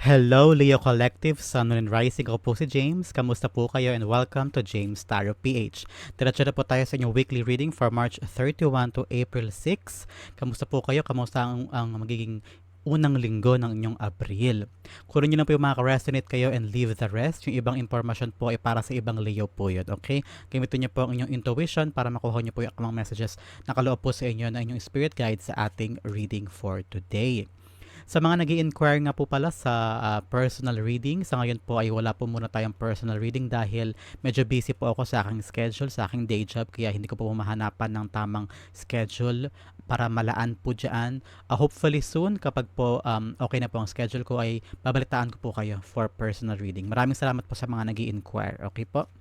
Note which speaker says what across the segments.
Speaker 1: Hello, Leo Collective, Sun and Rising. Ako po si James. Kamusta po kayo and welcome to James Tarot PH. Diretso na po tayo sa inyong weekly reading for March 31 to April 6. Kamusta po kayo? Kamusta ang, ang magiging unang linggo ng inyong Abril. Kung nyo na po yung mga resonate kayo and leave the rest. Yung ibang information po ay para sa ibang Leo po yun. Okay? Gamitin nyo po ang inyong intuition para makuha nyo po yung mga messages na kaloob po sa inyo na inyong spirit guide sa ating reading for today. Sa mga nag inquire nga po pala sa uh, personal reading, sa ngayon po ay wala po muna tayong personal reading dahil medyo busy po ako sa aking schedule, sa aking day job, kaya hindi ko po mahanapan ng tamang schedule para malaan po dyan. Uh, hopefully soon, kapag po um, okay na po ang schedule ko, ay babalitaan ko po kayo for personal reading. Maraming salamat po sa mga nag inquire Okay po?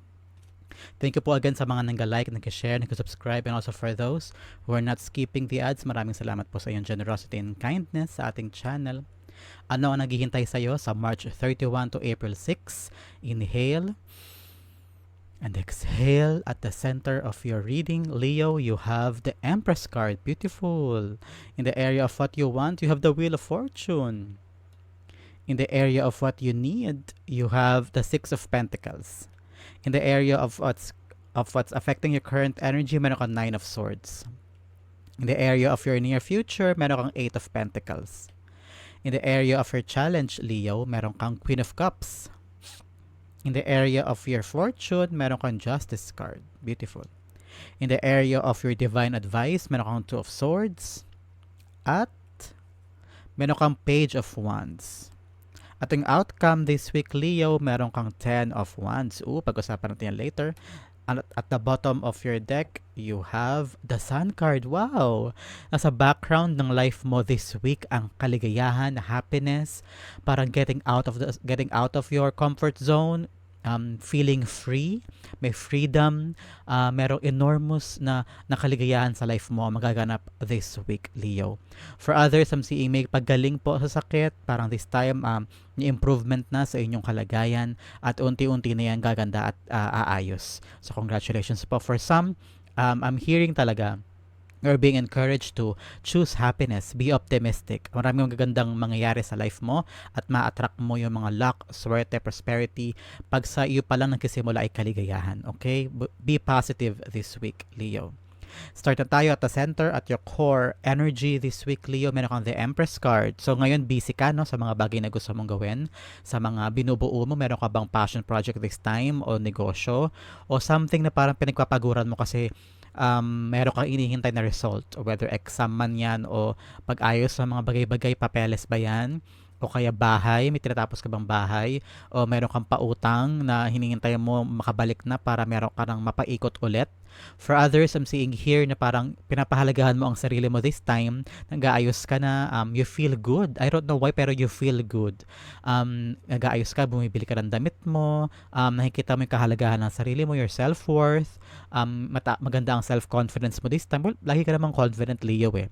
Speaker 1: Thank you po again sa mga nang-like, nag-share, nag-subscribe, and also for those who are not skipping the ads, maraming salamat po sa iyong generosity and kindness sa ating channel. Ano ang naghihintay sa iyo sa March 31 to April 6? Inhale. And exhale at the center of your reading, Leo, you have the Empress card. Beautiful. In the area of what you want, you have the Wheel of Fortune. In the area of what you need, you have the Six of Pentacles in the area of what's of what's affecting your current energy, meron kang Nine of Swords. In the area of your near future, meron kang Eight of Pentacles. In the area of your challenge, Leo, meron kang Queen of Cups. In the area of your fortune, meron kang Justice card. Beautiful. In the area of your divine advice, meron kang Two of Swords. At meron kang Page of Wands. At yung outcome this week, Leo, meron kang 10 of Wands. Ooh, pag-usapan natin yan later. At, at the bottom of your deck, you have the Sun card. Wow! Nasa background ng life mo this week ang kaligayahan, happiness, parang getting out of the getting out of your comfort zone, um, feeling free, may freedom, uh, merong enormous na nakaligayahan sa life mo magaganap this week, Leo. For others, I'm seeing may paggaling po sa sakit, parang this time, um, improvement na sa inyong kalagayan at unti-unti na yan gaganda at uh, aayos. So congratulations po. For some, um, I'm hearing talaga you're being encouraged to choose happiness, be optimistic. Maraming magagandang mangyayari sa life mo at ma-attract mo yung mga luck, swerte, prosperity pag sa iyo pa lang nagsisimula ay kaligayahan. Okay? Be positive this week, Leo. Start na tayo at the center at your core energy this week, Leo. Meron kang the Empress card. So ngayon, busy ka no, sa mga bagay na gusto mong gawin. Sa mga binubuo mo, meron ka bang passion project this time o negosyo o something na parang pinagpapaguran mo kasi um, meron kang inihintay na result whether exam man yan o pag-ayos sa mga bagay-bagay, papeles ba yan o kaya bahay, may tinatapos ka bang bahay o meron kang pautang na hinihintay mo makabalik na para meron ka nang mapaikot ulit. For others, I'm seeing here na parang pinapahalagahan mo ang sarili mo this time, nag-aayos ka na, um, you feel good. I don't know why, pero you feel good. Um, nag-aayos ka, bumibili ka ng damit mo, um, nakikita mo yung kahalagahan ng sarili mo, your self-worth, um, mata- maganda ang self-confidence mo this time. Well, lagi ka namang confident, Leo eh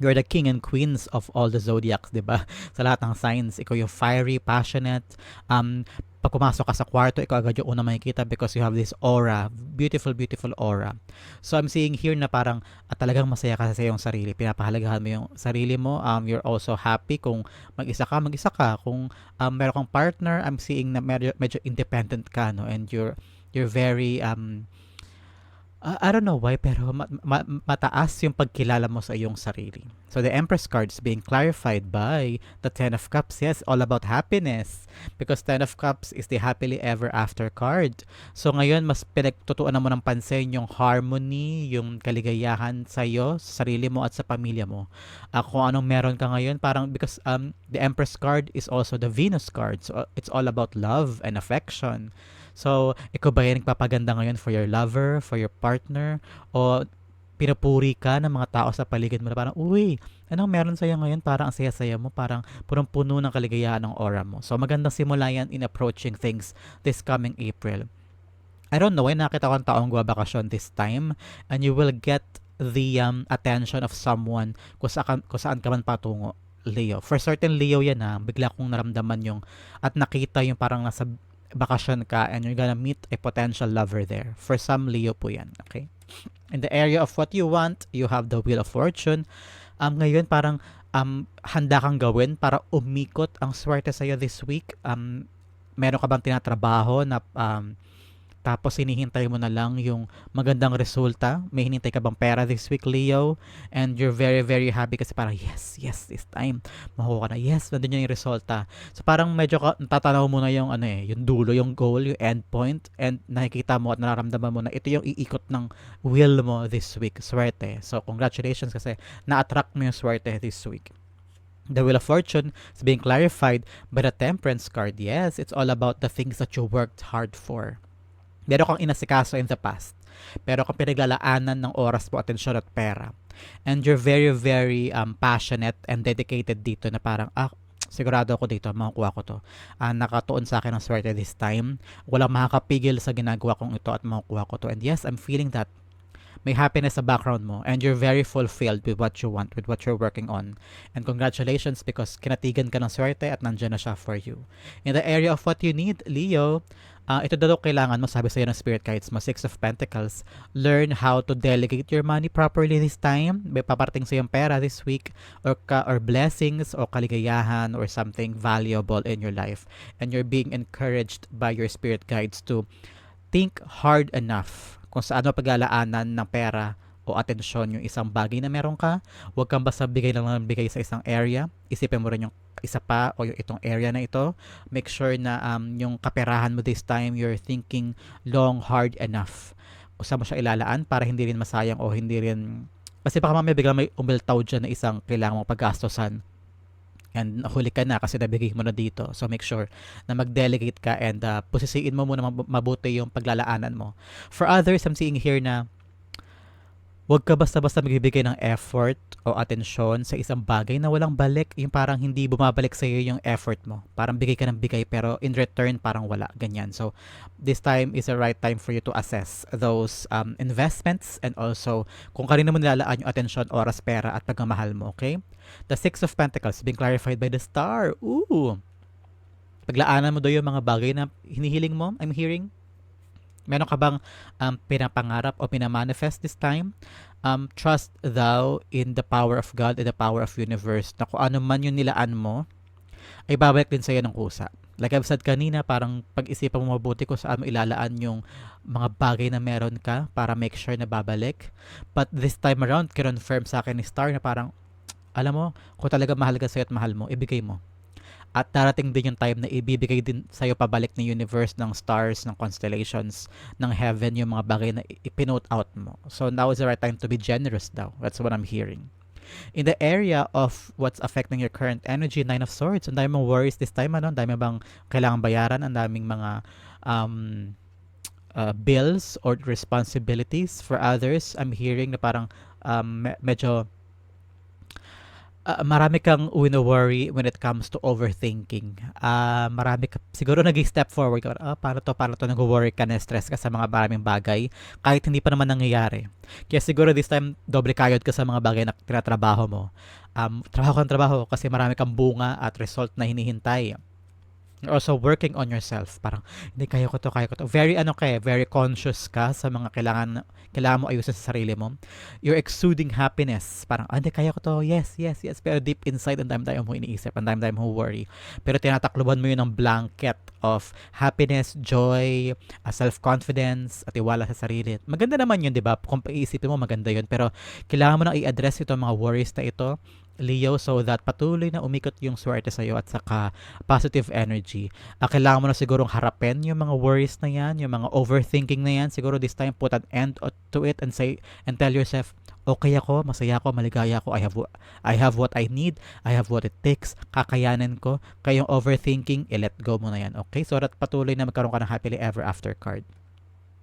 Speaker 1: you're the king and queens of all the zodiacs, 'di ba? Sa lahat ng signs, ikaw yung fiery, passionate, um pag pumasok ka sa kwarto, ikaw agad yung una makikita because you have this aura, beautiful, beautiful aura. So I'm seeing here na parang at talagang masaya ka sa iyong sarili. Pinapahalagahan mo yung sarili mo. Um, you're also happy kung mag-isa ka, mag-isa ka. Kung um, meron kang partner, I'm seeing na medyo, medyo independent ka, no? And you're, you're very, um, Uh, I don't know why, pero ma- ma- mataas yung pagkilala mo sa iyong sarili. So the Empress card is being clarified by the Ten of Cups. Yes, all about happiness. Because Ten of Cups is the happily ever after card. So ngayon, mas pinagtutuan mo ng pansin yung harmony, yung kaligayahan sa iyo, sa sarili mo at sa pamilya mo. Uh, kung anong meron ka ngayon, parang because um, the Empress card is also the Venus card. So it's all about love and affection. So, ikaw ba yan nagpapaganda ngayon for your lover, for your partner, o pinupuri ka ng mga tao sa paligid mo na parang, uy, anong meron sa'yo ngayon? Parang ang saya-saya mo, parang purong puno ng kaligayahan ng aura mo. So, magandang simula yan in approaching things this coming April. I don't know, eh, nakita ko ang taong guwabakasyon this time, and you will get the um, attention of someone kung saan, kung saan ka man patungo. Leo. For certain Leo yan ha, bigla kong naramdaman yung at nakita yung parang nasa bakasyon ka and you're gonna meet a potential lover there. For some Leo po yan, okay? In the area of what you want, you have the Wheel of Fortune. Um, ngayon parang um, handa kang gawin para umikot ang swerte sa'yo this week? Um, meron ka bang tinatrabaho na um, tapos hinihintay mo na lang yung magandang resulta. May hinintay ka bang pera this week, Leo? And you're very, very happy kasi parang, yes, yes, this time, makuha ka na. Yes, nandun yung resulta. So parang medyo ka, natatanaw mo na yung, ano eh, yung dulo, yung goal, yung end point, and nakikita mo at nararamdaman mo na ito yung iikot ng will mo this week, swerte. So congratulations kasi na-attract mo yung swerte this week. The Wheel of Fortune is being clarified by the Temperance card. Yes, it's all about the things that you worked hard for meron kang inasikaso in the past. Pero kung pinaglalaanan ng oras mo, atensyon at pera. And you're very, very um, passionate and dedicated dito na parang, ah, sigurado ako dito, makukuha ko to. Uh, nakatuon sa akin ang swerte this time. Walang makakapigil sa ginagawa kong ito at makukuha ko to. And yes, I'm feeling that may happiness sa background mo and you're very fulfilled with what you want, with what you're working on. And congratulations because kinatigan ka ng swerte at nandiyan na siya for you. In the area of what you need, Leo, uh, ito daw kailangan mo, sabi sa'yo ng spirit guides mo, Six of Pentacles, learn how to delegate your money properly this time. May paparating sa yung pera this week or, ka, or blessings or kaligayahan or something valuable in your life. And you're being encouraged by your spirit guides to think hard enough kung saan mo paglalaanan ng pera o atensyon yung isang bagay na meron ka. Huwag kang basta bigay lang ng bigay sa isang area. Isipin mo rin yung isa pa o yung itong area na ito. Make sure na um, yung kaperahan mo this time, you're thinking long, hard enough. O saan mo siya ilalaan para hindi rin masayang o hindi rin... Kasi baka mamaya biglang may umiltaw dyan na isang kailangan mong paggastosan and huli ka na kasi nabigay mo na dito. So make sure na mag-delegate ka and uh, posisiin mo muna mabuti yung paglalaanan mo. For others, I'm seeing here na Huwag ka basta-basta magbibigay ng effort o atensyon sa isang bagay na walang balik. Yung parang hindi bumabalik sa iyo yung effort mo. Parang bigay ka ng bigay pero in return parang wala. Ganyan. So, this time is the right time for you to assess those um, investments and also kung kanino mo nilalaan yung atensyon, oras, pera at pagmamahal mo. Okay? The Six of Pentacles being clarified by the star. Ooh! Paglaanan mo daw yung mga bagay na hinihiling mo, I'm hearing Meron ka bang um, pinapangarap o pinamanifest this time? Um, trust thou in the power of God and the power of universe na kung ano man yung nilaan mo, ay babalik din sa iyo ng kusa. Like I've said kanina, parang pag-isipan mo mabuti kung saan mo ilalaan yung mga bagay na meron ka para make sure na babalik. But this time around, confirm sa akin ni Star na parang, alam mo, kung talaga mahal ka sa'yo at mahal mo, ibigay mo. At darating din yung time na ibibigay din sa'yo pabalik ng universe, ng stars, ng constellations, ng heaven, yung mga bagay na ipinote out mo. So now is the right time to be generous daw. That's what I'm hearing. In the area of what's affecting your current energy, Nine of Swords, ang dami worries this time, ano? Ang dami bang kailangan bayaran? Ang daming mga um, uh, bills or responsibilities for others. I'm hearing na parang um, medyo uh, marami kang wino-worry when it comes to overthinking. Uh, marami ka, siguro nag step forward ka, ah, paano to, paano to, nag-worry ka na stress ka sa mga maraming bagay, kahit hindi pa naman nangyayari. Kaya siguro this time, doble kayod ka sa mga bagay na tinatrabaho mo. Um, trabaho kang trabaho kasi marami kang bunga at result na hinihintay also working on yourself. Parang, hindi, kaya ko to, kaya ko to. Very, ano kaya, very conscious ka sa mga kailangan, kailangan mo ayusin sa sarili mo. You're exuding happiness. Parang, ah, hindi, kaya ko to. Yes, yes, yes. Pero deep inside, ang dami-dami mo iniisip, ang dami-dami mo worry. Pero tinatakluban mo yun ng blanket of happiness, joy, uh, self-confidence, at iwala sa sarili. Maganda naman yun, di ba? Kung iisipin mo, maganda yun. Pero kailangan mo na i-address ito, mga worries na ito Leo so that patuloy na umikot yung swerte sa'yo at saka positive energy. Uh, kailangan mo na sigurong harapin yung mga worries na yan, yung mga overthinking na yan. Siguro this time put an end to it and say and tell yourself, okay ako, masaya ako, maligaya ako, I have, I have what I need, I have what it takes, kakayanin ko. Kayong overthinking, i-let go mo na yan, okay? So that patuloy na magkaroon ka ng happily ever after card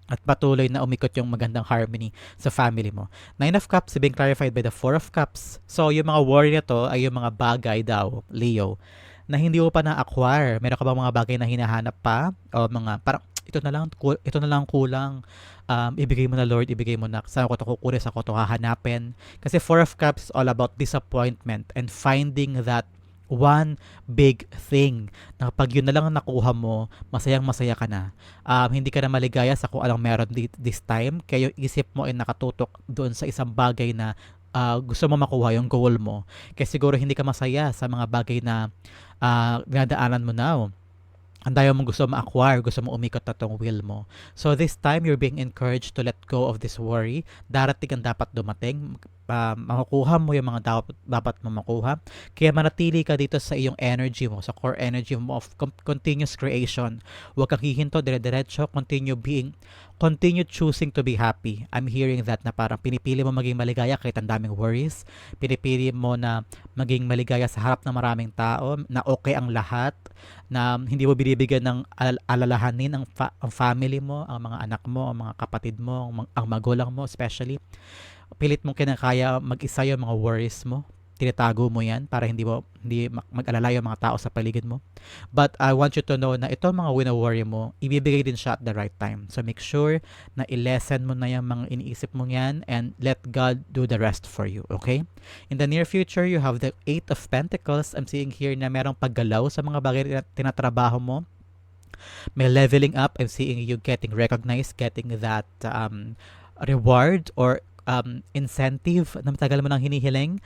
Speaker 1: at patuloy na umikot yung magandang harmony sa family mo. Nine of Cups being clarified by the Four of Cups. So, yung mga worry na to ay yung mga bagay daw, Leo, na hindi mo pa na-acquire. Meron ka ba mga bagay na hinahanap pa? O mga, parang, ito na lang, ito na lang kulang. Um, ibigay mo na Lord, ibigay mo na. Saan ko to kukunin, sa ko to hahanapin. Kasi Four of Cups all about disappointment and finding that one big thing na kapag yun na lang nakuha mo, masayang masaya ka na. Um, hindi ka na maligaya sa kung anong meron this time, kaya yung isip mo ay nakatutok doon sa isang bagay na ah, gusto mo makuha yung goal mo. Kaya siguro hindi ka masaya sa mga bagay na uh, dinadaanan mo now ang daya mong gusto ma-acquire, gusto mo umikot na tong wheel mo. So this time, you're being encouraged to let go of this worry. Darating ang dapat dumating. Uh, makukuha mo yung mga dapat, dapat mo makuha. Kaya manatili ka dito sa iyong energy mo, sa core energy mo of continuous creation. Huwag kang hihinto, dire-diretso, continue being continue choosing to be happy. I'm hearing that na parang pinipili mo maging maligaya kahit ang daming worries. Pinipili mo na maging maligaya sa harap ng maraming tao, na okay ang lahat, na hindi mo binibigyan ng al- alalahanin ang, fa- ang family mo, ang mga anak mo, ang mga kapatid mo, ang, ang magulang mo especially. Pilit mong kinakaya mag-isa yung mga worries mo tinatago mo yan para hindi mo hindi mag-alala yung mga tao sa paligid mo. But I want you to know na ito mga wina-worry mo, ibibigay din siya at the right time. So make sure na i-lessen mo na yung mga iniisip mo yan and let God do the rest for you, okay? In the near future, you have the Eight of Pentacles. I'm seeing here na merong paggalaw sa mga bagay na tinatrabaho mo. May leveling up. I'm seeing you getting recognized, getting that um, reward or um, incentive na matagal mo nang hinihiling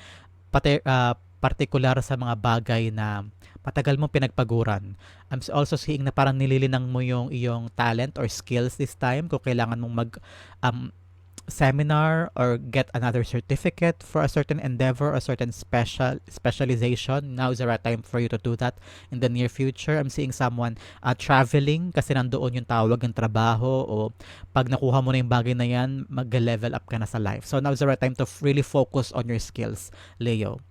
Speaker 1: pati, uh, particular sa mga bagay na matagal mong pinagpaguran. I'm also seeing na parang nililinang mo yung iyong talent or skills this time kung kailangan mong mag um, seminar or get another certificate for a certain endeavor, a certain special specialization. Now is the right time for you to do that in the near future. I'm seeing someone uh, traveling kasi nandoon yung tawag ng trabaho o pag nakuha mo na yung bagay na yan, mag-level up ka na sa life. So now is the right time to really focus on your skills, Leo.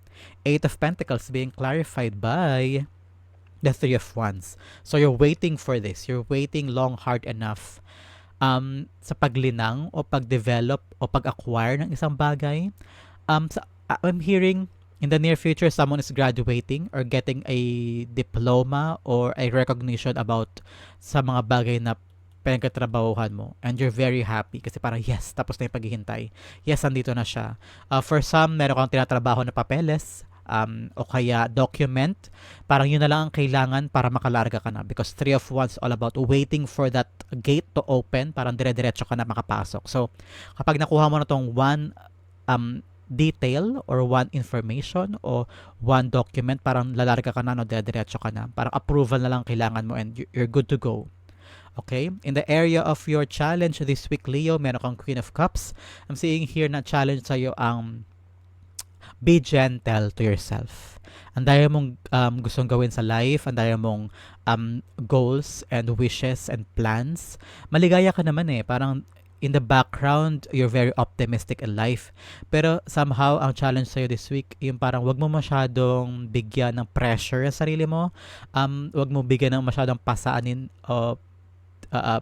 Speaker 1: Eight of Pentacles being clarified by the Three of Wands. So you're waiting for this. You're waiting long, hard enough um, sa paglinang o pag-develop o pag-acquire ng isang bagay. Um, sa, I'm hearing in the near future someone is graduating or getting a diploma or a recognition about sa mga bagay na pinagkatrabahuhan mo and you're very happy kasi parang yes, tapos na yung paghihintay. Yes, andito na siya. Uh, for some, meron kang tinatrabaho na papeles um, o kaya document, parang yun na lang ang kailangan para makalarga ka na because three of wands all about waiting for that gate to open, parang dire-diretso ka na makapasok. So, kapag nakuha mo na tong one um, detail or one information o one document, parang lalarga ka na, no, dire-diretso ka na. Parang approval na lang kailangan mo and you're good to go. Okay? In the area of your challenge this week, Leo, meron kang Queen of Cups. I'm seeing here na challenge sa'yo ang be gentle to yourself. Ang daya mong um, gustong gawin sa life, ang daya mong um, goals and wishes and plans. Maligaya ka naman eh. Parang in the background, you're very optimistic in life. Pero somehow, ang challenge sa'yo this week, yung parang wag mo masyadong bigyan ng pressure sa sarili mo. Um, wag mo bigyan ng masyadong pasaanin o uh, uh,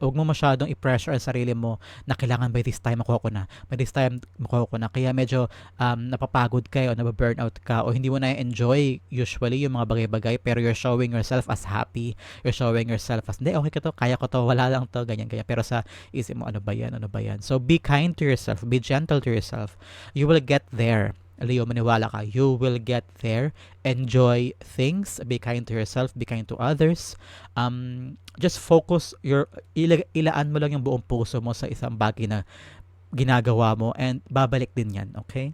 Speaker 1: huwag mo masyadong i-pressure ang sarili mo na kailangan by this time makuha ko na. By this time makuha ko na. Kaya medyo um, napapagod ka o nababurnout ka o hindi mo na enjoy usually yung mga bagay-bagay pero you're showing yourself as happy. You're showing yourself as, hindi, okay ka to, kaya ko to, wala lang to, ganyan, ganyan. Pero sa isip mo, ano ba yan, ano ba yan. So be kind to yourself, be gentle to yourself. You will get there Leo, maniwala ka. You will get there. Enjoy things. Be kind to yourself. Be kind to others. Um, just focus your, ila, ilaan mo lang yung buong puso mo sa isang bagay na ginagawa mo and babalik din yan, okay?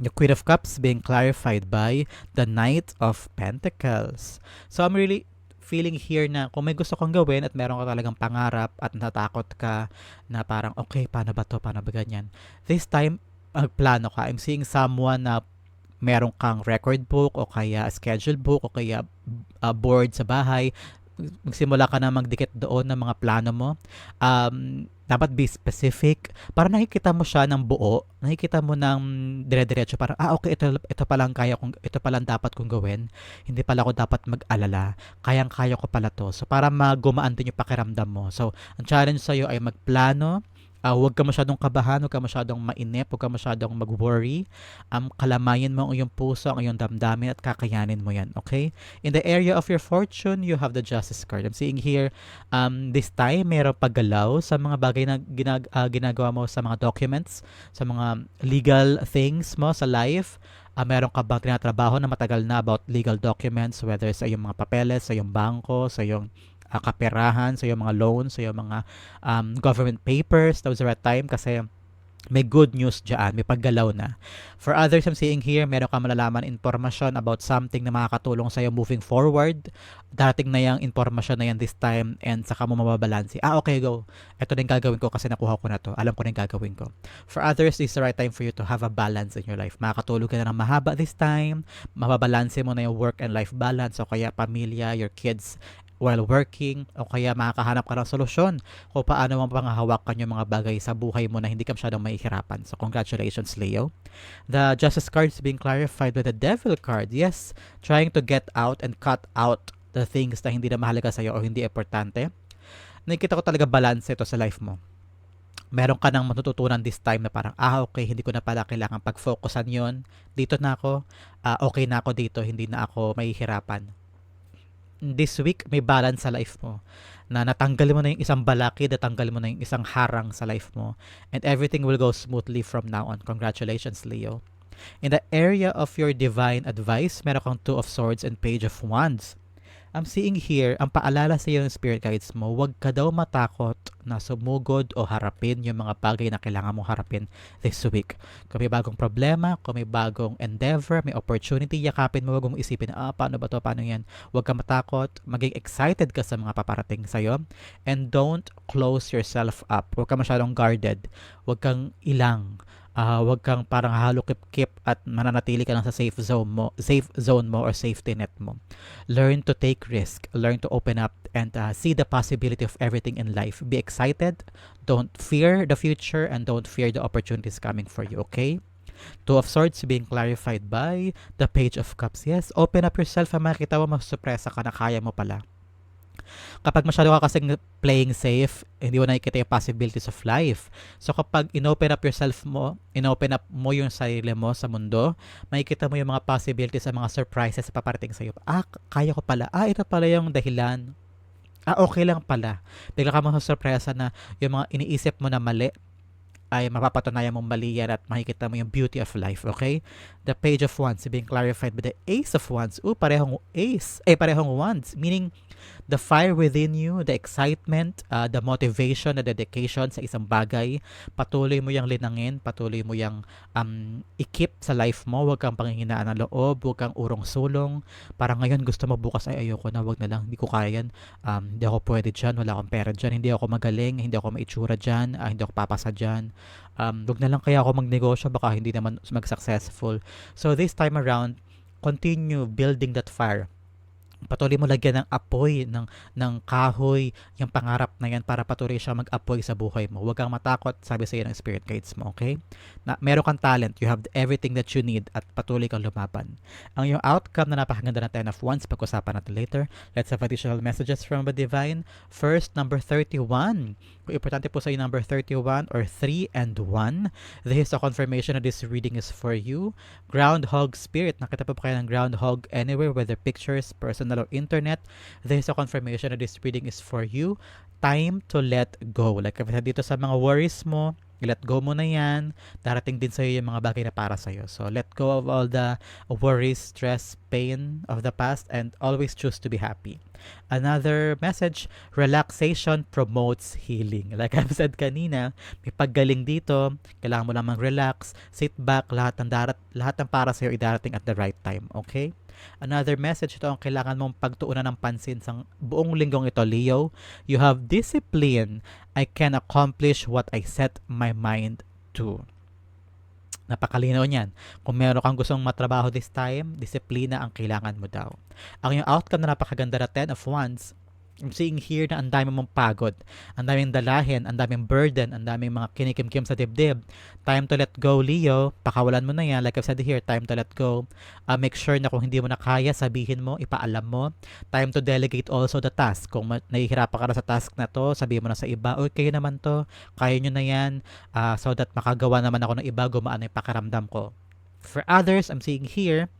Speaker 1: The Queen of Cups being clarified by the Knight of Pentacles. So I'm really feeling here na kung may gusto kang gawin at meron ka talagang pangarap at natakot ka na parang okay, paano ba to, paano ba ganyan. This time, magplano ka. I'm seeing someone na meron kang record book o kaya schedule book o kaya uh, board sa bahay magsimula ka na magdikit doon ng mga plano mo. Um, dapat be specific. Para nakikita mo siya ng buo, nakikita mo ng dire-diretso para ah okay ito ito pa lang kaya kong ito pa lang dapat kong gawin. Hindi pala ako dapat mag-alala. Kayang-kaya ko pala to. So para magumaan din yung pakiramdam mo. So ang challenge sa iyo ay magplano, Uh, huwag ka masyadong kabahan, huwag ka masyadong mainip, huwag ka masyadong mag-worry. Um, kalamayin mo ang iyong puso, ang iyong damdamin at kakayanin mo yan, okay? In the area of your fortune, you have the justice card. I'm seeing here, um, this time, meron paggalaw sa mga bagay na ginag uh, ginagawa mo sa mga documents, sa mga legal things mo sa life. Uh, meron ka bang tinatrabaho na matagal na about legal documents, whether sa iyong mga papeles, sa iyong bangko, sa iyong uh, kaperahan, sa iyong mga loans, sa iyong mga um, government papers. The right time kasi may good news dyan, may paggalaw na. For others, I'm seeing here, meron ka malalaman informasyon about something na makakatulong sa'yo moving forward. Darating na yung informasyon na yan this time and saka mo mababalansi. Ah, okay, go. Ito na yung gagawin ko kasi nakuha ko na to. Alam ko na yung gagawin ko. For others, this is the right time for you to have a balance in your life. Makakatulog ka na ng mahaba this time. Mababalansi mo na yung work and life balance o kaya pamilya, your kids, while working o kaya makakahanap ka ng solusyon kung paano mo panghahawakan yung mga bagay sa buhay mo na hindi ka masyadong mahihirapan. So congratulations Leo. The Justice card is being clarified with the Devil card. Yes, trying to get out and cut out the things na hindi na mahalaga sa'yo o hindi importante. Nakikita ko talaga balance ito sa life mo meron ka nang matututunan this time na parang, ah, okay, hindi ko na pala kailangan pag-focusan yon Dito na ako, uh, okay na ako dito, hindi na ako mahihirapan this week may balance sa life mo na natanggal mo na yung isang balakid, natanggal mo na yung isang harang sa life mo and everything will go smoothly from now on. Congratulations, Leo. In the area of your divine advice, meron kang Two of Swords and Page of Wands. I'm seeing here, ang paalala sa iyo ng spirit guides mo, huwag ka daw matakot na sumugod o harapin yung mga bagay na kailangan mong harapin this week. Kung may bagong problema, kung may bagong endeavor, may opportunity, yakapin mo, huwag mong isipin, ah, paano ba to, paano yan? Huwag ka matakot, maging excited ka sa mga paparating sa'yo, and don't close yourself up. Huwag ka masyadong guarded. Huwag kang ilang uh, wag kang parang halo kip-kip at mananatili ka lang sa safe zone mo, safe zone mo or safety net mo. Learn to take risk, learn to open up and uh, see the possibility of everything in life. Be excited, don't fear the future and don't fear the opportunities coming for you, okay? Two of Swords being clarified by the Page of Cups. Yes, open up yourself at makikita mo masusurpresa ka na kaya mo pala kapag masyado ka kasing playing safe, hindi mo nakikita yung possibilities of life. So kapag inopen up yourself mo, inopen up mo yung sarili mo sa mundo, makikita mo yung mga possibilities sa mga surprises sa paparating sa iyo. Ah, kaya ko pala. Ah, ito pala yung dahilan. Ah, okay lang pala. Bigla ka masasurpresa na yung mga iniisip mo na mali, ay mapapatunayan mong mali yan at makikita mo yung beauty of life, okay? The page of wands being clarified by the ace of wands. Oh, parehong ace. Eh, parehong wands. Meaning, the fire within you, the excitement, uh, the motivation, the dedication sa isang bagay, patuloy mo yung linangin, patuloy mo yung um, ikip sa life mo, huwag kang panghinaan ng loob, huwag kang urong sulong. Para ngayon gusto mo bukas ay ayoko na, wag na lang, hindi ko kaya yan. Um, hindi ako pwede dyan, wala akong pera dyan, hindi ako magaling, hindi ako maitsura dyan, uh, hindi ako papasa dyan um, wag na lang kaya ako magnegosyo baka hindi naman mag-successful. So this time around, continue building that fire patuloy mo lagyan ng apoy ng ng kahoy yung pangarap na yan para patuloy siya mag-apoy sa buhay mo. Huwag kang matakot, sabi sa iyo ng spirit guides mo, okay? Na meron kang talent, you have everything that you need at patuloy kang lumaban. Ang yung outcome na napakaganda na 10 of wands, pag-usapan natin later. Let's have additional messages from the divine. First, number 31. Kung importante po sa iyo number 31 or 3 and 1, this is a confirmation that this reading is for you. Groundhog spirit. Nakita po ba kayo ng groundhog anywhere, whether pictures, personal or internet. This is a confirmation that this reading is for you. Time to let go. Like dito sa mga worries mo, let go mo na yan. Darating din sa'yo yung mga bagay na para sa'yo. So, let go of all the worries, stress, pain of the past and always choose to be happy. Another message, relaxation promotes healing. Like I've said kanina, may paggaling dito, kailangan mo lang mag-relax, sit back, lahat ng darat, lahat ng para sa'yo idarating at the right time. Okay? Another message ito ang kailangan mong pagtuunan ng pansin sa buong linggong ito, Leo. You have discipline. I can accomplish what I set my mind to. Napakalinaw niyan. Kung meron kang gustong matrabaho this time, disiplina ang kailangan mo daw. Ang yung outcome na napakaganda na 10 of Wands, I'm seeing here na ang dami mong pagod, ang daming dalahin, ang daming burden, ang daming mga kinikimkim sa dibdib. Time to let go, Leo. Pakawalan mo na yan. Like I've said here, time to let go. Uh, make sure na kung hindi mo na kaya, sabihin mo, ipaalam mo. Time to delegate also the task. Kung nahihirapan ka na sa task na to, sabihin mo na sa iba, okay kayo naman to, kaya nyo na yan, uh, so that makagawa naman ako ng iba, gumaan yung pakiramdam ko. For others, I'm seeing here,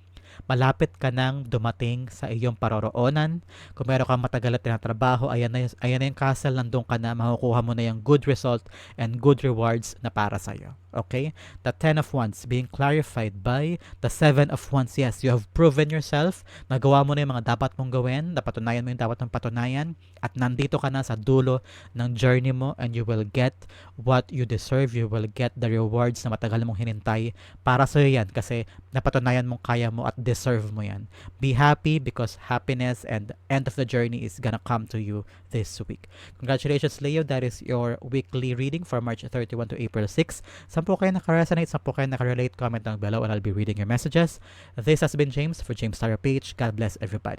Speaker 1: malapit ka nang dumating sa iyong paroroonan. Kung meron kang matagal na tinatrabaho, ayan na, ayan na yung castle, nandun ka na, makukuha mo na yung good result and good rewards na para sa'yo. Okay? The Ten of Wands being clarified by the Seven of Wands. Yes, you have proven yourself. Nagawa mo na yung mga dapat mong gawin. Napatunayan mo yung dapat mong patunayan. At nandito ka na sa dulo ng journey mo and you will get what you deserve. You will get the rewards na matagal mong hinintay. Para sa'yo yan kasi napatunayan mong kaya mo at deserve mo yan. Be happy because happiness and end of the journey is gonna come to you this week. Congratulations, Leo. That is your weekly reading for March 31 to April 6. Saan po kayo nakaresonate? Saan po kayo nakarelate? Comment down below and I'll be reading your messages. This has been James for James Tarot Page. God bless everybody.